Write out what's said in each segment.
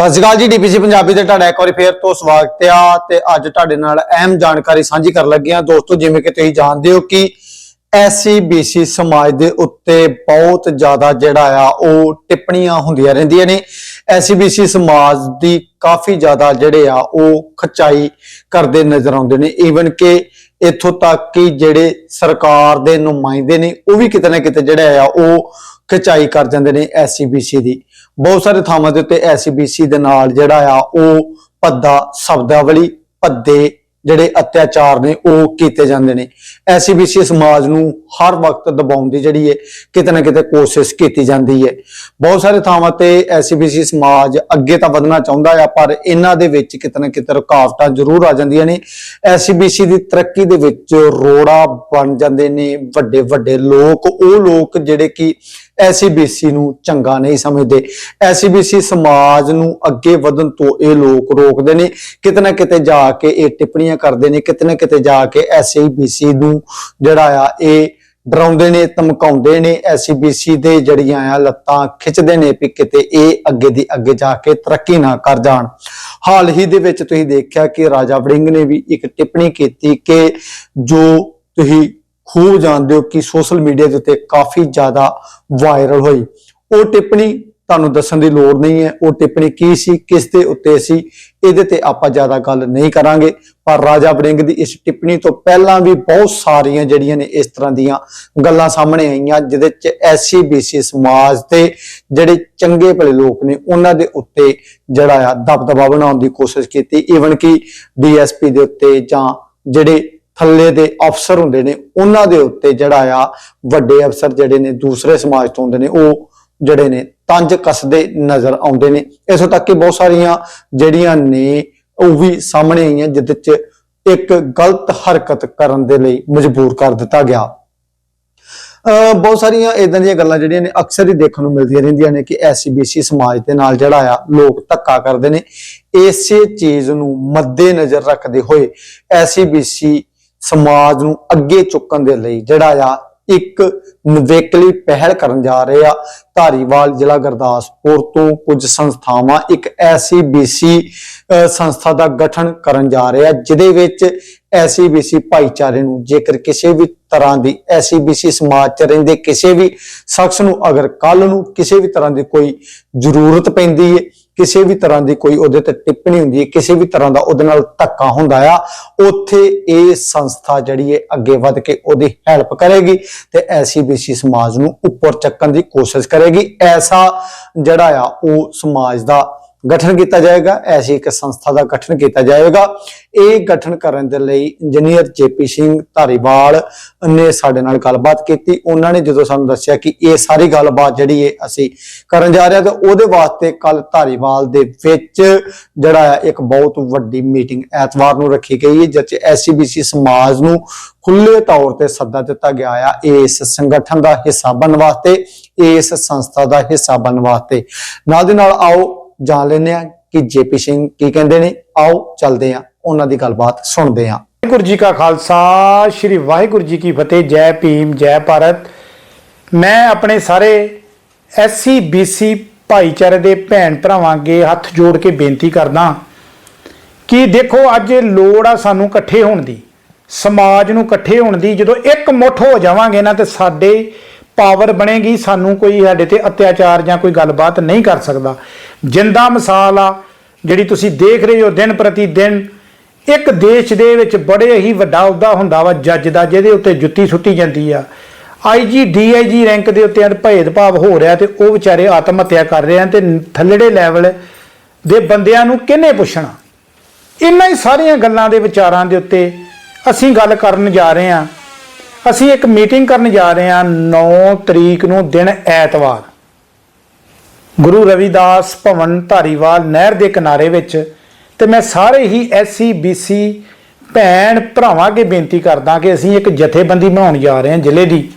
ਸਤਿ ਸ਼੍ਰੀ ਅਕਾਲ ਜੀ, ਡੀਪੀਸੀ ਪੰਜਾਬੀ ਤੇ ਤੁਹਾਡਾ ਇੱਕ ਵਾਰੀ ਫੇਰ ਤੋਂ ਸਵਾਗਤ ਆ ਤੇ ਅੱਜ ਤੁਹਾਡੇ ਨਾਲ ਅਹਿਮ ਜਾਣਕਾਰੀ ਸਾਂਝੀ ਕਰਨ ਲੱਗੇ ਆ ਦੋਸਤੋ, ਜਿਵੇਂ ਕਿ ਤੁਸੀਂ ਜਾਣਦੇ ਹੋ ਕਿ ਐਸਸੀ ਬੀਸੀ ਸਮਾਜ ਦੇ ਉੱਤੇ ਬਹੁਤ ਜ਼ਿਆਦਾ ਜਿਹੜਾ ਆ, ਉਹ ਟਿੱਪਣੀਆਂ ਹੁੰਦੀਆਂ ਰਹਿੰਦੀਆਂ ਨੇ। ਐਸਸੀ ਬੀਸੀ ਸਮਾਜ ਦੀ ਕਾਫੀ ਜ਼ਿਆਦਾ ਜਿਹੜੇ ਆ, ਉਹ ਖਚਾਈ ਕਰਦੇ ਨਜ਼ਰ ਆਉਂਦੇ ਨੇ। ਈਵਨ ਕਿ ਇੱਥੋਂ ਤੱਕ ਕਿ ਜਿਹੜੇ ਸਰਕਾਰ ਦੇ ਨੁਮਾਇੰਦੇ ਨੇ, ਉਹ ਵੀ ਕਿਤੇ ਨਾ ਕਿਤੇ ਜਿਹੜਾ ਆ, ਉਹ ਖਿਚਾਈ ਕਰ ਜਾਂਦੇ ਨੇ ਐਸਸੀਬੀਸੀ ਦੀ। ਬਹੁਤ ਸਾਰੇ ਥਾਵਾਂ ਦੇ ਉੱਤੇ ਐਸਸੀਬੀਸੀ ਦੇ ਨਾਲ ਜਿਹੜਾ ਆ, ਉਹ ਭੱਦਾ, ਸ਼ਬਦਾਵਲੀ, ਭੱਦੇ ਜਿਹੜੇ ਅਤਿਆਚਾਰ ਨੇ, ਉਹ ਕੀਤੇ ਜਾਂਦੇ ਨੇ। ਐਸਸੀਬੀਸੀ ਸਮਾਜ ਨੂੰ ਹਰ ਵਕਤ ਦਬਾਉਣ ਦੀ ਜਿਹੜੀ ਹੈ ਕਿਤੇ ਨਾ ਕਿਤੇ ਕੋਸ਼ਿਸ਼ ਕੀਤੀ ਜਾਂਦੀ ਹੈ। ਬਹੁਤ ਸਾਰੇ ਥਾਵਾਂ ਤੇ ਐਸਸੀਬੀਸੀ ਸਮਾਜ ਅੱਗੇ ਤਾਂ ਵਧਣਾ ਚਾਹੁੰਦਾ ਆ, ਪਰ ਇਹਨਾਂ ਦੇ ਵਿੱਚ ਕਿਤੇ ਨਾ ਕਿਤੇ ਰੁਕਾਵਟਾਂ ਜ਼ਰੂਰ ਆ ਜਾਂਦੀਆਂ ਨੇ। ਐਸਸੀਬੀਸੀ ਦੀ ਤਰੱਕੀ ਦੇ ਵਿੱਚ ਰੋੜਾ ਬਣ ਜਾਂਦੇ ਨੇ ਵੱਡੇ ਵੱਡੇ ਲੋਕ। ਉਹ ਲੋਕ ਜਿਹੜੇ ਕਿ ਐਸਸੀਬੀਸੀ ਨੂੰ ਚੰਗਾ ਨਹੀਂ ਸਮਝਦੇ। ਐਸਸੀਬੀਸੀ ਸਮਾਜ ਨੂੰ ਅੱਗੇ ਵਧਣ ਤੋਂ ਇਹ ਲੋਕ ਰੋਕਦੇ ਨੇ। ਕਿਤੇ ਨਾ ਕਿਤੇ ਜਾ ਕੇ ਇਹ ਟਿੱਪਣੀਆਂ ਕਰਦੇ ਨੇ। ਕਿਤੇ ਨਾ ਕਿਤੇ ਜਾ ਕੇ ਐਸਸੀਬੀਸੀ ਨੂੰ ਜਿਹੜਾ ਆ, ਇਹ ਡਰਾਉਂਦੇ ਨੇ, ਧਮਕਾਉਂਦੇ ਨੇ। ਐਸਸੀਬੀਸੀ ਦੇ ਜੜੀਆਂ ਆ ਲੱਤਾਂ ਖਿੱਚਦੇ ਨੇ ਵੀ ਕਿਤੇ ਇਹ ਅੱਗੇ ਦੀ ਅੱਗੇ ਜਾ ਕੇ ਤਰੱਕੀ ਨਾ ਕਰ ਜਾਣ। ਹਾਲ ਹੀ ਦੇ ਵਿੱਚ ਤੁਸੀਂ ਦੇਖਿਆ ਕਿ ਰਾਜਾ ਵੜਿੰਗ ਨੇ ਵੀ ਇੱਕ ਟਿੱਪਣੀ ਕੀਤੀ ਕਿ ਜੋ ਤੁਸੀਂ ਖੂਬ ਜਾਣਦੇ ਹੋ ਕਿ ਸੋਸ਼ਲ ਮੀਡੀਆ ਦੇ ਉੱਤੇ ਕਾਫੀ ਜ਼ਿਆਦਾ ਵਾਇਰਲ ਹੋਈ। ਉਹ ਟਿੱਪਣੀ ਤੁਹਾਨੂੰ ਦੱਸਣ ਦੀ ਲੋੜ ਨਹੀਂ ਹੈ। ਉਹ ਟਿੱਪਣੀ ਕੀ ਸੀ, ਕਿਸ ਦੇ ਉੱਤੇ ਸੀ, ਇਹਦੇ ਤੇ ਆਪਾਂ ਜ਼ਿਆਦਾ ਗੱਲ ਨਹੀਂ ਕਰਾਂਗੇ। ਪਰ ਰਾਜਾ ਵੜਿੰਗ ਦੀ ਇਸ ਟਿੱਪਣੀ ਤੋਂ ਪਹਿਲਾਂ ਵੀ ਬਹੁਤ ਸਾਰੀਆਂ ਜਿਹੜੀਆਂ ਨੇ ਇਸ ਤਰ੍ਹਾਂ ਦੀਆਂ ਗੱਲਾਂ ਸਾਹਮਣੇ ਆਈਆਂ, ਜਿਹਦੇ ਚ ਐਸਸੀ ਬੀਸੀ ਸਮਾਜ ਤੇ ਜਿਹੜੇ ਚੰਗੇ ਭਲੇ ਲੋਕ ਨੇ, ਉਹਨਾਂ ਦੇ ਉੱਤੇ ਜਿਹੜਾ ਆ ਦਬਦਬਾ ਬਣਾਉਣ ਦੀ ਕੋਸ਼ਿਸ਼ ਕੀਤੀ। ਈਵਨ ਕਿ ਡੀਐਸਪੀ ਦੇ ਉੱਤੇ ਜਾਂ ਜਿਹੜੇ ਥੱਲੇ ਦੇ ਅਫਸਰ ਹੁੰਦੇ ਨੇ, ਉਹਨਾਂ ਦੇ ਉੱਤੇ ਜਿਹੜਾ ਆ ਵੱਡੇ ਅਫਸਰ ਜਿਹੜੇ ਨੇ, ਦੂਸਰੇ ਸਮਾਜ ਤੋਂ ਹੁੰਦੇ ਨੇ, ਉਹ ਜਿਹੜੇ ਨੇ ਤੰਜ ਕੱਸਦੇ ਨਜ਼ਰ ਆਉਂਦੇ ਨੇ। ਇਸੋ ਤੱਕ ਕਿ ਬਹੁਤ ਸਾਰੀਆਂ ਜਿਹੜੀਆਂ ਨੇ, ਉਹ ਵੀ ਸਾਹਮਣੇ ਆਈਆਂ ਜਿਹਦੇ ਚ ਇੱਕ ਗਲਤ ਹਰਕਤ ਕਰਨ ਦੇ ਲਈ ਮਜਬੂਰ ਕਰ ਦਿੱਤਾ ਗਿਆ। ਅਹ ਬਹੁਤ ਸਾਰੀਆਂ ਇਦਾਂ ਦੀਆਂ ਗੱਲਾਂ ਜਿਹੜੀਆਂ ਨੇ, ਅਕਸਰ ਹੀ ਦੇਖਣ ਨੂੰ ਮਿਲਦੀਆਂ ਰਹਿੰਦੀਆਂ ਨੇ ਕਿ ਐਸਸੀਬੀਸੀ ਸਮਾਜ ਦੇ ਨਾਲ ਜਿਹੜਾ ਆ, ਲੋਕ ਧੱਕਾ ਕਰਦੇ ਨੇ। ਇਸੇ ਚੀਜ਼ ਨੂੰ ਮੱਦੇ ਨਜ਼ਰ ਰੱਖਦੇ ਹੋਏ ਐਸਸੀਬੀਸੀ ਸਮਾਜ ਨੂੰ ਅੱਗੇ ਚੁੱਕਣ ਦੇ ਲਈ ਜਿਹੜਾ ਆ ਇੱਕ ਨਵੇਕਲੀ ਪਹਿਲ ਕਰਨ ਜਾ ਰਹੇ ਆ। ਧਾਰੀਵਾਲ ਜ਼ਿਲ੍ਹਾ ਗੁਰਦਾਸਪੁਰ ਤੋਂ ਕੁਝ ਸੰਸਥਾਵਾਂ ਇੱਕ ਐਸੀ ਐਸਸੀਬੀਸੀ ਸੰਸਥਾ ਦਾ ਗਠਨ ਕਰਨ ਜਾ ਰਹੇ ਆ, ਜਿਹਦੇ ਵਿੱਚ ਐਸੀ ਐਸਸੀਬੀਸੀ ਭਾਈਚਾਰੇ ਨੂੰ ਜੇਕਰ ਕਿਸੇ ਵੀ ਤਰ੍ਹਾਂ ਦੀ ਐਸੀ ਐਸਸੀਬੀਸੀ ਸਮਾਜ ਚ ਰਹਿੰਦੇ ਕਿਸੇ ਵੀ ਸ਼ਖਸ ਨੂੰ ਅਗਰ ਕੱਲ ਨੂੰ ਕਿਸੇ ਵੀ ਤਰ੍ਹਾਂ ਦੀ ਕੋਈ ਜ਼ਰੂਰਤ ਪੈਂਦੀ ਹੈ ਕਿਸੇ ਵੀ ਤਰ੍ਹਾਂ ਦੀ ਕੋਈ ਉਹਦੇ ਤੇ ਟਿੱਪਣੀ ਹੁੰਦੀ ਹੈ, ਕਿਸੇ ਵੀ ਤਰ੍ਹਾਂ ਦਾ ਉਹਦੇ ਨਾਲ ਧੱਕਾ ਹੁੰਦਾ ਆ, ਉੱਥੇ ਇਹ ਸੰਸਥਾ ਜਿਹੜੀ ਹੈ ਅੱਗੇ ਵੱਧ ਕੇ ਉਹਦੀ ਹੈਲਪ ਕਰੇਗੀ ਤੇ ਐਸਸੀਬੀਸੀ ਸਮਾਜ ਨੂੰ ਉੱਪਰ ਚੱਕਣ ਦੀ ਕੋਸ਼ਿਸ਼ ਕਰੇਗੀ। ਐਸਾ ਜਿਹੜਾ ਆ, ਉਹ ਸਮਾਜ ਦਾ ਗਠਨ ਕੀਤਾ ਜਾਏਗਾ, ਐਸੀ ਇੱਕ ਸੰਸਥਾ ਦਾ ਗਠਨ ਕੀਤਾ ਜਾਏਗਾ। ਇਹ ਗਠਨ ਕਰਨ ਦੇ ਲਈ ਇੰਜੀਨੀਅਰ ਜੇਪੀ ਸਿੰਘ ਧਾਰੀਵਾਲ ਨੇ ਸਾਡੇ ਨਾਲ ਗੱਲਬਾਤ ਕੀਤੀ। ਉਹਨਾਂ ਨੇ ਜਦੋਂ ਸਾਨੂੰ ਦੱਸਿਆ ਕਿ ਇਹ ਸਾਰੀ ਗੱਲਬਾਤ ਜਿਹੜੀ ਹੈ ਅਸੀਂ ਕਰਨ ਜਾ ਰਹੇ ਹਾਂ, ਤੇ ਉਹਦੇ ਵਾਸਤੇ ਕੱਲ ਧਾਰੀਵਾਲ ਦੇ ਵਿੱਚ ਜਿਹੜਾ ਹੈ, ਇੱਕ ਬਹੁਤ ਵੱਡੀ ਮੀਟਿੰਗ ਐਤਵਾਰ ਨੂੰ ਰੱਖੀ ਗਈ ਹੈ, ਜਿਸ 'ਚ ਐਸਸੀਬੀਸੀ ਸਮਾਜ ਨੂੰ ਖੁੱਲੇ ਤੌਰ ਤੇ ਸੱਦਾ ਦਿੱਤਾ ਗਿਆ ਆ। ਇਸ ਸੰਗਠਨ ਦਾ ਹਿੱਸਾ ਬਣਨ ਵਾਸਤੇ ਇਸ ਸੰਸਥਾ ਦਾ ਹਿੱਸਾ ਬਣਨ ਵਾਸਤੇ। ਨਾਲ ਦੇ ਨਾਲ ਆਓ ਜਾਣ ਲੈਂਦੇ ਆ ਕਿ ਜੇਪੀ ਸਿੰਘ ਕੀ ਕਹਿੰਦੇ ਨੇ, ਆਓ ਚੱਲਦੇ ਆ ਉਹਨਾਂ ਦੀ ਗੱਲਬਾਤ ਸੁਣਦੇ ਆ ਵਾਹਿਗੁਰੂ ਜੀ ਕਾ ਖਾਲਸਾ, ਸ੍ਰੀ ਵਾਹਿਗੁਰੂ ਜੀ ਕੀ ਫਤਿਹ, ਜੈ ਭੀਮ, ਜੈ ਭਾਰਤ। ਮੈਂ ਆਪਣੇ ਸਾਰੇ ਐਸਸੀ ਬੀਸੀ ਭਾਈਚਾਰੇ ਦੇ ਭੈਣ ਭਰਾਵਾਂ ਅੱਗੇ ਹੱਥ ਜੋੜ ਕੇ ਬੇਨਤੀ ਕਰਦਾ ਕਿ ਦੇਖੋ, ਅੱਜ ਲੋੜ ਆ ਸਾਨੂੰ ਇਕੱਠੇ ਹੋਣ ਦੀ, ਸਮਾਜ ਨੂੰ ਇਕੱਠੇ ਹੋਣ ਦੀ। ਜਦੋਂ ਇੱਕ ਮੁੱਠ ਹੋ ਜਾਵਾਂਗੇ ਨਾ, ਤੇ ਸਾਡੇ ਪਾਵਰ ਬਣੇਗੀ, ਸਾਨੂੰ ਕੋਈ ਸਾਡੇ ਤੇ ਅਤਿਆਚਾਰ ਜਾਂ ਕੋਈ ਗੱਲਬਾਤ ਨਹੀਂ ਕਰ ਸਕਦਾ। ਜਿੰਦਾ ਮਿਸਾਲ ਆ, ਜਿਹੜੀ ਤੁਸੀਂ ਦੇਖ ਰਹੇ ਹੋ ਦਿਨ ਪ੍ਰਤੀ ਦਿਨ, ਇੱਕ ਦੇਸ਼ ਦੇ ਵਿੱਚ ਬੜੇ ਹੀ ਵੱਡਾ ਅਹੁਦਾ ਹੁੰਦਾ ਵਾ ਜੱਜ ਦਾ, ਜਿਹਦੇ ਉੱਤੇ ਜੁੱਤੀ ਸੁੱਟੀ ਜਾਂਦੀ ਆ। ਆਈਜੀ ਡੀਆਈਜੀ ਰੈਂਕ ਦੇ ਉੱਤੇ ਅੱਜ ਭੇਦਭਾਵ ਹੋ ਰਿਹਾ ਤੇ ਉਹ ਵਿਚਾਰੇ ਆਤਮ ਹੱਤਿਆ ਕਰ ਰਹੇ ਆ ਤੇ ਥੱਲੜੇ ਲੈਵਲ ਦੇ ਬੰਦਿਆਂ ਨੂੰ ਕਿਹਨੇ ਪੁੱਛਣਾ? ਇਹਨਾਂ ਹੀ ਸਾਰੀਆਂ ਗੱਲਾਂ ਦੇ ਵਿਚਾਰਾਂ ਦੇ ਉੱਤੇ ਅਸੀਂ ਗੱਲ ਕਰਨ ਜਾ ਰਹੇ ਹਾਂ। ਅਸੀਂ ਇੱਕ ਮੀਟਿੰਗ ਕਰਨ ਜਾ ਰਹੇ ਹਾਂ 9 ਤਰੀਕ ਨੂੰ ਦਿਨ ਐਤਵਾਰ। ਗੁਰੂ ਰਵਿਦਾਸ ਭਵਨ ਧਾਰੀਵਾਲ ਨਹਿਰ ਦੇ ਕਿਨਾਰੇ ਵਿੱਚ ਤੇ ਮੈਂ ਸਾਰੇ ਹੀ ਐਸਸੀ ਬੀਸੀ ਭੈਣ ਭਰਾਵਾਂ ਅੱਗੇ ਬੇਨਤੀ ਕਰਦਾ ਕਿ ਅਸੀਂ ਇੱਕ ਜਥੇਬੰਦੀ ਬਣਾਉਣ ਜਾ ਰਹੇ ਹਾਂ ਜ਼ਿਲ੍ਹੇ ਦੀ,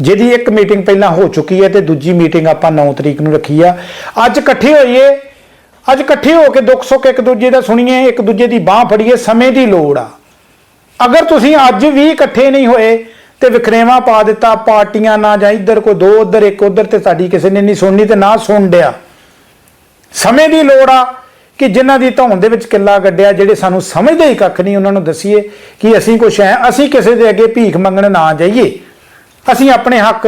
ਜਿਹਦੀ ਇੱਕ ਮੀਟਿੰਗ ਪਹਿਲਾਂ ਹੋ ਚੁੱਕੀ ਹੈ ਤੇ ਦੂਜੀ ਮੀਟਿੰਗ ਆਪਾਂ 9 ਤਰੀਕ ਨੂੰ ਰੱਖੀ ਆ। ਅੱਜ ਇਕੱਠੇ ਹੋਈਏ, ਅੱਜ ਇਕੱਠੇ ਹੋ ਕੇ ਦੁੱਖ ਸੁੱਖ ਇੱਕ ਦੂਜੇ ਦਾ ਸੁਣੀਏ, ਇੱਕ ਦੂਜੇ ਦੀ ਬਾਹ ਫੜੀਏ, ਸਮੇਂ ਦੀ ਲੋੜ ਆ। ਅਗਰ ਤੁਸੀਂ ਅੱਜ ਵੀ ਇਕੱਠੇ ਨਹੀਂ ਹੋਏ ਤੇ ਵਿਖਰੇਵਾ ਪਾ ਦਿੱਤਾ, ਪਾਰਟੀਆਂ ਨਾ ਜਾਂ ਇੱਧਰ ਕੋ ਦੋ, ਉੱਧਰ ਇੱਕ, ਉੱਧਰ ਤੇ ਸਾਡੀ ਕਿਸੇ ਨੇ ਨਹੀਂ ਸੁਣਨੀ ਤੇ ਨਾ ਸੁਣ ਡਿਆ। ਸਮੇਂ ਦੀ ਲੋੜ ਆ ਕਿ ਜਿਨ੍ਹਾਂ ਦੀ ਧੌਣ ਦੇ ਵਿੱਚ ਕਿੱਲਾ ਗੱਡਿਆ ਜਿਹੜੇ ਸਾਨੂੰ ਸਮਝਦੇ ਹੀ ਕੱਖ ਨਹੀਂ, ਉਹਨਾਂ ਨੂੰ ਦਸੀਏ ਕਿ ਅਸੀਂ ਕੁਛ ਹੈ ਅਸੀਂ ਕਿਸੇ ਦੇ ਅੱਗੇ ਭੀਖ ਮੰਗਣ ਨਾ ਜਾਈਏ। ਅਸੀਂ ਆਪਣੇ ਹੱਕ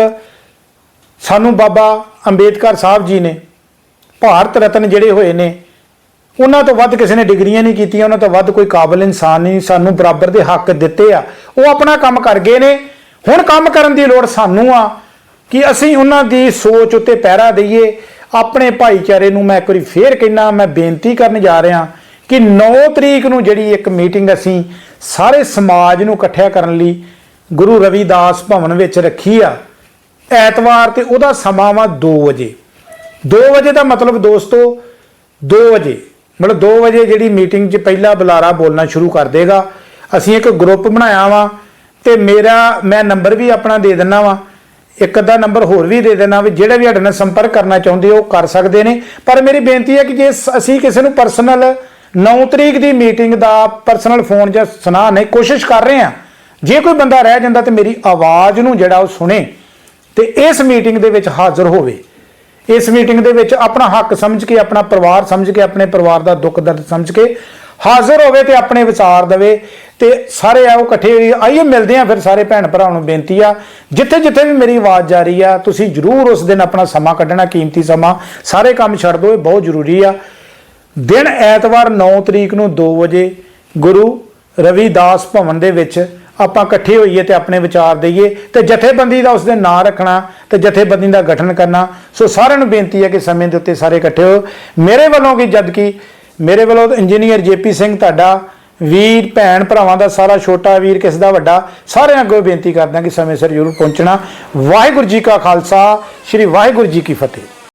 ਸਾਨੂੰ ਬਾਬਾ ਅੰਬੇਦਕਰ ਸਾਹਿਬ ਜੀ ਨੇ, ਭਾਰਤ ਰਤਨ ਜਿਹੜੇ ਹੋਏ ਨੇ ਉਹਨਾਂ ਤੋਂ ਵੱਧ ਕਿਸੇ ਨੇ ਡਿਗਰੀਆਂ ਨਹੀਂ ਕੀਤੀਆਂ, ਉਹਨਾਂ ਤੋਂ ਵੱਧ ਕੋਈ ਕਾਬਲ ਇਨਸਾਨ ਨਹੀਂ, ਸਾਨੂੰ ਬਰਾਬਰ ਦੇ ਹੱਕ ਦਿੱਤੇ ਆ। ਉਹ ਆਪਣਾ ਕੰਮ ਕਰ ਗਏ ਨੇ। ਹੁਣ ਕੰਮ ਕਰਨ ਦੀ ਲੋੜ ਸਾਨੂੰ ਆ ਕਿ ਅਸੀਂ ਉਹਨਾਂ ਦੀ ਸੋਚ ਉੱਤੇ ਪਹਿਰਾ ਦਈਏ। ਆਪਣੇ ਭਾਈਚਾਰੇ ਨੂੰ ਮੈਂ ਇੱਕ ਵਾਰੀ ਫੇਰ ਕਹਿਣਾ ਮੈਂ ਬੇਨਤੀ ਕਰਨ ਜਾ ਰਿਹਾ ਕਿ 9 ਤਰੀਕ ਨੂੰ ਜਿਹੜੀ ਇੱਕ ਮੀਟਿੰਗ ਅਸੀਂ ਸਾਰੇ ਸਮਾਜ ਨੂੰ ਇਕੱਠਿਆ ਕਰਨ ਲਈ ਗੁਰੂ ਰਵਿਦਾਸ ਭਵਨ ਵਿੱਚ ਰੱਖੀ ਆ। ਐਤਵਾਰ ਤੇ ਉਹਦਾ ਸਮਾਂ ਵਾ 2 ਵਜੇ। 2 ਵਜੇ ਦਾ ਮਤਲਬ ਦੋਸਤੋ 2 ਵਜੇ। ਮਤਲਬ 2 ਵਜੇ ਜਿਹੜੀ ਮੀਟਿੰਗ 'ਚ ਪਹਿਲਾ ਬੁਲਾਰਾ ਬੋਲਣਾ ਸ਼ੁਰੂ ਕਰ ਦੇਗਾ। ਅਸੀਂ ਇੱਕ ਗਰੁੱਪ ਬਣਾਇਆ ਵਾ ਤੇ ਮੇਰਾ, ਮੈਂ ਨੰਬਰ ਵੀ ਆਪਣਾ ਦੇ ਦਿੰਨਾ ਵਾ। ਇੱਕ ਅੱਧਾ ਨੰਬਰ ਹੋਰ ਵੀ ਦੇ ਦੇਣਾ ਵੀ ਜਿਹੜੇ ਵੀ ਸਾਡੇ ਨਾਲ ਸੰਪਰਕ ਕਰਨਾ ਚਾਹੁੰਦੇ ਉਹ ਕਰ ਸਕਦੇ ਨੇ। ਪਰ ਮੇਰੀ ਬੇਨਤੀ ਹੈ ਕਿ ਜੇ ਅਸੀਂ ਕਿਸੇ ਨੂੰ ਪਰਸਨਲ 9 ਤਰੀਕ ਦੀ ਮੀਟਿੰਗ ਦਾ ਪਰਸਨਲ ਫੋਨ ਜਾਂ ਸੁਣਾ ਨਹੀਂ, ਕੋਸ਼ਿਸ਼ ਕਰ ਰਹੇ ਆ ਜੇ ਕੋਈ ਬੰਦਾ ਰਹਿ ਜਾਂਦਾ ਤੇ ਮੇਰੀ ਆਵਾਜ਼ ਨੂੰ ਜਿਹੜਾ ਉਹ ਸੁਣੇ ਤੇ ਇਸ ਮੀਟਿੰਗ ਦੇ ਵਿੱਚ ਹਾਜ਼ਰ ਹੋਵੇ। ਇਸ ਮੀਟਿੰਗ ਦੇ ਵਿੱਚ ਆਪਣਾ ਹੱਕ ਸਮਝ ਕੇ, ਆਪਣਾ ਪਰਿਵਾਰ ਸਮਝ ਕੇ, ਆਪਣੇ ਪਰਿਵਾਰ ਦਾ ਦੁੱਖ ਦਰਦ ਸਮਝ ਕੇ ਹਾਜ਼ਰ ਹੋਵੇ ਤੇ ਆਪਣੇ ਵਿਚਾਰ ਦੇਵੇ ਤੇ ਸਾਰੇ ਆਓ ਇਕੱਠੇ ਹੋਈਏ। ਆਈਏ ਮਿਲਦੇ ਆ ਫਿਰ ਸਾਰੇ ਭੈਣ ਭਰਾਵਾਂ ਨੂੰ ਬੇਨਤੀ ਆ ਜਿੱਥੇ ਜਿੱਥੇ ਵੀ ਮੇਰੀ ਆਵਾਜ਼ ਜਾ ਰਹੀ ਆ, ਤੁਸੀਂ ਜਰੂਰ ਉਸ ਦਿਨ ਆਪਣਾ ਸਮਾਂ ਕੱਢਣਾ, ਕੀਮਤੀ ਸਮਾਂ, ਸਾਰੇ ਕੰਮ ਛੱਡ ਦਿਓ, ਇਹ ਬਹੁਤ ਜ਼ਰੂਰੀ ਆ ਦਿਨ ਐਤਵਾਰ 9 ਤਰੀਕ ਨੂੰ 2 ਵਜੇ ਗੁਰੂ ਰਵਿਦਾਸ ਭਵਨ ਦੇ ਵਿੱਚ ਆਪਾਂ ਇਕੱਠੇ ਹੋਈਏ ਤੇ ਆਪਣੇ ਵਿਚਾਰ ਦਈਏ ਤੇ ਜਥੇਬੰਦੀ ਦਾ ਉਸ ਦਿਨ ਨਾਂ ਰੱਖਣਾ ਤੇ ਜਥੇਬੰਦੀ ਦਾ ਗਠਨ ਕਰਨਾ। ਸੋ ਸਾਰਿਆਂ ਨੂੰ ਬੇਨਤੀ ਹੈ ਕਿ ਸਮੇਂ ਦੇ ਉੱਤੇ ਸਾਰੇ ਇਕੱਠੇ ਹੋ। ਮੇਰੇ ਵੱਲੋਂ ਕੀ ਜਦ ਕਿ ਮੇਰੇ ਵੱਲੋਂ ਇੰਜੀਨੀਅਰ ਜੇਪੀ ਸਿੰਘ ਤੁਹਾਡਾ, ਵੀਰ, ਭੈਣ, ਭਰਾਵਾਂ ਦਾ ਸਾਰਾ ਛੋਟਾ ਵੀਰ, ਕਿਸ ਦਾ ਵੱਡਾ, ਸਾਰਿਆਂ ਅੱਗੇ ਬੇਨਤੀ ਕਰਦਾ ਕਿ ਸਮੇਂ ਸਿਰ ਜ਼ਰੂਰ ਪਹੁੰਚਣਾ। ਵਾਹਿਗੁਰੂ ਜੀ ਕਾ ਖਾਲਸਾ, ਸ੍ਰੀ ਵਾਹਿਗੁਰੂ ਜੀ ਕੀ ਫਤਿਹ।